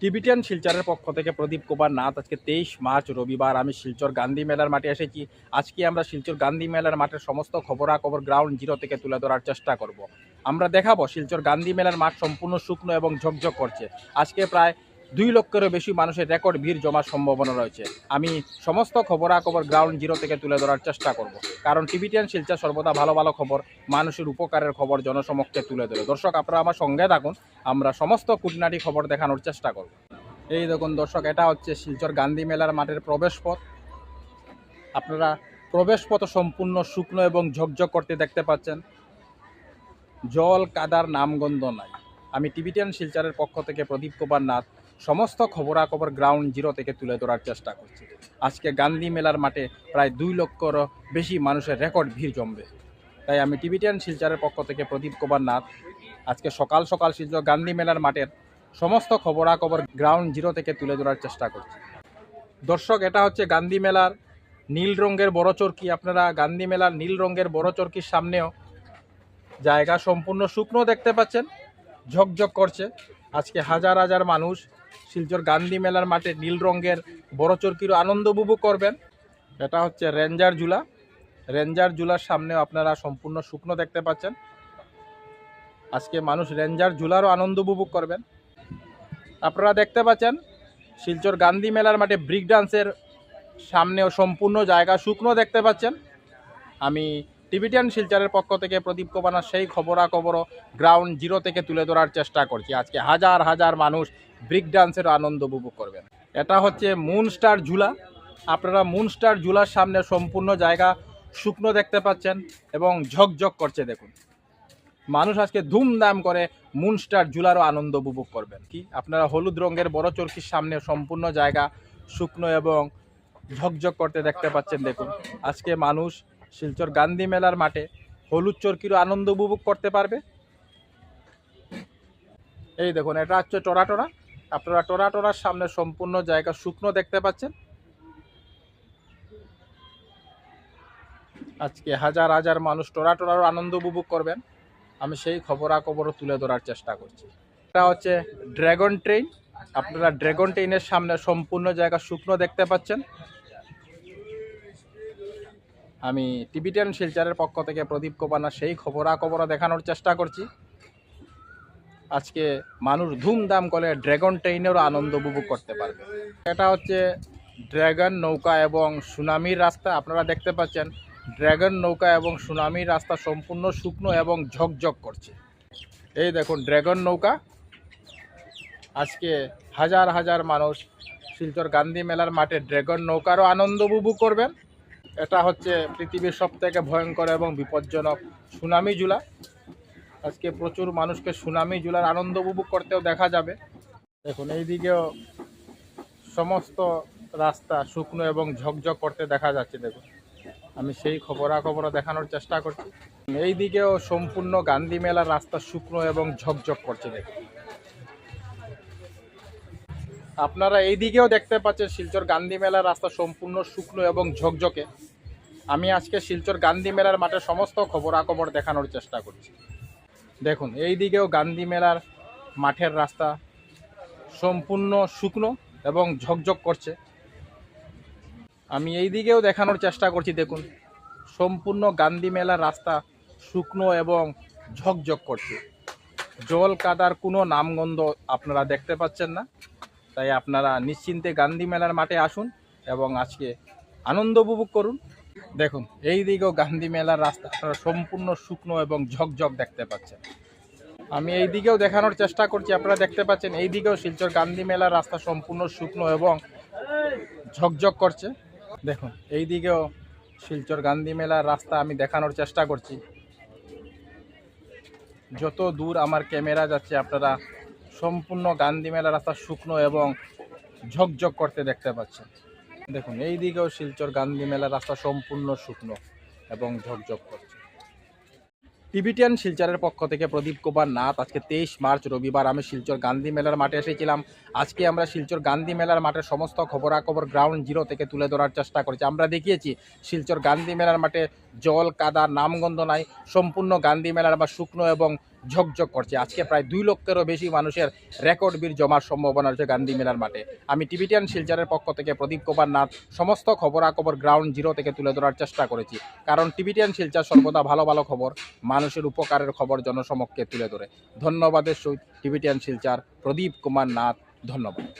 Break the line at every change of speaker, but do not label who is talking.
Tibetan শিলচরের পক্ষ থেকে প্রদীপ কুমার নাথ, আজকে তেইশ মার্চ, রবিবার আমি শিলচর গান্ধী মেলার মাঠে এসেছি। আজকে আমরা শিলচর গান্ধী মেলার মাঠের সমস্ত খবরাখবর গ্রাউন্ড জিরো থেকে তুলে ধরার চেষ্টা করব। আমরা দেখাবো শিলচর গান্ধী মেলার মাঠ সম্পূর্ণ শুকনো এবং ঝকঝক করছে। আজকে প্রায় দুই লক্ষেরও বেশি মানুষের রেকর্ড ভিড় জমার সম্ভাবনা রয়েছে। আমি সমস্ত খবরাখবর গ্রাউন্ড জিরো থেকে তুলে ধরার চেষ্টা করব। কারণ টিভিটিয়ান শিলচর সর্বদা ভালো ভালো খবর, মানুষের উপকারের খবর জনসমক্ষে তুলে ধরে। দর্শক, আপনারা আমার সঙ্গে থাকুন, আমরা সমস্ত খুঁটিনাটি খবর দেখানোর চেষ্টা করব। এই দেখুন দর্শক, এটা হচ্ছে শিলচর গান্ধী মেলার মাঠের প্রবেশ পথ আপনারা প্রবেশ পথ সম্পূর্ণ শুকনো এবং ঝকঝক করতে দেখতে পাচ্ছেন। জল, কাদার নামগন্ধ নাই। আমি টিভিটিয়ান শিলচারের পক্ষ থেকে প্রদীপ কুমার নাথ সমস্ত খবরাখবর গ্রাউন্ড জিরো থেকে তুলে ধরার চেষ্টা করছি। আজকে গান্ধী মেলার মাঠে প্রায় দুই লক্ষরও বেশি মানুষের রেকর্ড ভিড় জমবে। তাই আমি টিভিটিয়ান শিলচরের পক্ষ থেকে প্রদীপ কুমার নাথ আজকে সকাল সকাল শিলচর গান্ধী মেলার মাঠের সমস্ত খবরাখবর গ্রাউন্ড জিরো থেকে তুলে ধরার চেষ্টা করছি। দর্শক, এটা হচ্ছে গান্ধী মেলার নীল রঙের বড় চরকি। আপনারা গান্ধী মেলার নীল রঙের বড় চরকির সামনেও জায়গা সম্পূর্ণ শুকনো দেখতে পাচ্ছেন। ঝকঝক করছে। আজকে হাজার হাজার মানুষ শিলচর গান্ধী মেলার মাঠে নীল রঙের বড় চরকিরও আনন্দ উপভোগ করবেন। এটা হচ্ছে রেঞ্জার জুলা রেঞ্জার ঝুলার সামনেও আপনারা সম্পূর্ণ শুকনো দেখতে পাচ্ছেন। আজকে মানুষ রেঞ্জার ঝুলারও আনন্দ উপভোগ করবেন। আপনারা দেখতে পাচ্ছেন, শিলচর গান্ধী মেলার মাঠে ব্রিক ডান্সের সামনেও সম্পূর্ণ জায়গা শুকনো দেখতে পাচ্ছেন। আমি টিভিটিয়ান শিলচরের পক্ষ থেকে প্রদীপ কোপানার সেই খবরাখবরও গ্রাউন্ড জিরো থেকে তুলে ধরার চেষ্টা করছি। আজকে হাজার হাজার মানুষ ব্রিক ডান্সের আনন্দ উপভোগ করবেন। এটা হচ্ছে মুন স্টার ঝুলা। আপনারা মুন স্টার ঝুলার সামনে সম্পূর্ণ জায়গা শুকনো দেখতে পাচ্ছেন এবং ঝকঝক করছে দেখুন। মানুষ আজকে ধুমধাম করে মুনস্টার ঝুলারও আনন্দ উপভোগ করবেন। কি? আপনারা হলুদ রঙের বড় চরকির সামনে সম্পূর্ণ জায়গা শুকনো এবং ঝকঝক করতে দেখতে পাচ্ছেন দেখুন। আজকে মানুষ শিলচর গান্ধী মেলার মাঠে হলুদ চরকিরও আনন্দ উপভোগ করতে পারবে। এই দেখুন, এটা হচ্ছে টোরা টোরা। আপনারা টোরা টোরার সামনে সম্পূর্ণ জায়গা শুকনো দেখতে পাচ্ছেন। আজকে হাজার হাজার মানুষ টোরা টোরারও আনন্দ উপভোগ করবেন। আমি সেই খবরাখবরও তুলে ধরার চেষ্টা করছি। এটা হচ্ছে ড্রাগন ট্রেন। আপনারা ড্রাগন ট্রেনের সামনে সম্পূর্ণ জায়গা শুকনো দেখতে পাচ্ছেন। আমি টিভিটেন শিলচারের পক্ষ থেকে প্রদীপ কোপানা সেই খবরাখবরও দেখানোর চেষ্টা করছি। আজকে মানুষ ধুমধাম করে ড্রাগন ট্রেনেরও আনন্দ উপভোগ করতে পারবে। এটা হচ্ছে ড্রাগন নৌকা এবং সুনামির রাস্তা। আপনারা দেখতে পাচ্ছেন, ড্রাগন নৌকা এবং সুনামির রাস্তা সম্পূর্ণ শুকনো এবং ঝকঝক করছে। এই দেখুন, ড্রাগন নৌকা। আজকে হাজার হাজার মানুষ শিলচর গান্ধী মেলার মাঠে ড্রাগন নৌকারও আনন্দ উপভোগ করবেন। এটা হচ্ছে পৃথিবীর সব থেকে ভয়ঙ্কর এবং বিপজ্জনক সুনামি জুলা। আজকে প্রচুর মানুষকে সুনামি জুলার আনন্দ উপভোগ করতেও দেখা যাবে। দেখুন এই দিকেও সমস্ত রাস্তা শুকনো এবং ঝকঝক করতে দেখা যাচ্ছে, দেখুন। আমি সেই খবরাখবরও দেখানোর চেষ্টা করছি। এই দিকেও সম্পূর্ণ গান্ধী মেলার রাস্তা শুকনো এবং ঝকঝক করছে, দেখুন। আপনারা এই দিকেও দেখতে পাচ্ছেন শিলচর গান্ধী মেলার রাস্তা সম্পূর্ণ শুকনো এবং ঝকঝকে। আমি আজকে শিলচর গান্ধী মেলার মাঠে সমস্ত খবরাখবর দেখানোর চেষ্টা করছি। দেখুন এই দিকেও গান্ধী মেলার মাঠের রাস্তা সম্পূর্ণ শুকনো এবং ঝকঝক করছে। আমি এই দিকেও দেখানোর চেষ্টা করছি, দেখুন, সম্পূর্ণ গান্ধী মেলার রাস্তা শুকনো এবং ঝকঝক করছে। জল কাদার কোনো নামগন্ধ আপনারা দেখতে পাচ্ছেন না। তাই আপনারা নিশ্চিন্তে গান্ধী মেলার মাঠে আসুন এবং আজকে আনন্দ উপভোগ করুন। দেখুন, এই দিকেও গান্ধী মেলার রাস্তা আপনারা সম্পূর্ণ শুকনো এবং ঝকঝক দেখতে পাচ্ছেন। আমি এই দিকেও দেখানোর চেষ্টা করছি, আপনারা দেখতে পাচ্ছেন, এই দিকেও শিলচর গান্ধী মেলার রাস্তা সম্পূর্ণ শুকনো এবং ঝকঝক করছে। দেখুন, এই দিকেও শিলচর গান্ধী মেলার রাস্তা আমি দেখানোর চেষ্টা করছি। যত দূর আমার ক্যামেরা যাচ্ছে, আপনারা সম্পূর্ণ গান্ধী মেলা রাস্তা শুকনো এবং ঝকঝক করতে দেখতে পাচ্ছেন। দেখুন এই দিকেও শিলচর গান্ধী মেলার রাস্তা সম্পূর্ণ শুকনো এবং ঝকঝক করছে। টিবিটিয়ান শিলচরের পক্ষ থেকে প্রদীপ কুমার নাথ, আজকে তেইশ মার্চ, রবিবার আমি শিলচর গান্ধী মেলার মাঠে এসেছিলাম। আজকে আমরা শিলচর গান্ধী মেলার মাঠের সমস্ত খবরাখবর গ্রাউন্ড জিরো থেকে তুলে ধরার চেষ্টা করেছি। আমরা দেখিয়েছি শিলচর গান্ধী মেলার মাঠে জল, কাদা, নামগন্ধ নাই, সম্পূর্ণ গান্ধী মেলার বা শুকনো এবং ঝকঝক করছে। আজকে প্রায় দুই লক্ষেরও বেশি মানুষের রেকর্ড বীর জমার সম্ভাবনা রয়েছে গান্ধী মেলার মাঠে। আমি টিভিটিয়ান শিলচরের পক্ষ থেকে প্রদীপ কুমার নাথ, সমস্ত খবরাখবর গ্রাউন্ড জিরো থেকে তুলে ধরার চেষ্টা করেছি। কারণ টিভিটিয়ান শিলচর সর্বদা ভালো ভালো খবর, মানুষের উপকারের খবর জনসমক্ষে তুলে ধরে। ধন্যবাদের সহিত টিভিটিয়ান শিলচর, প্রদীপ কুমার নাথ, ধন্যবাদ।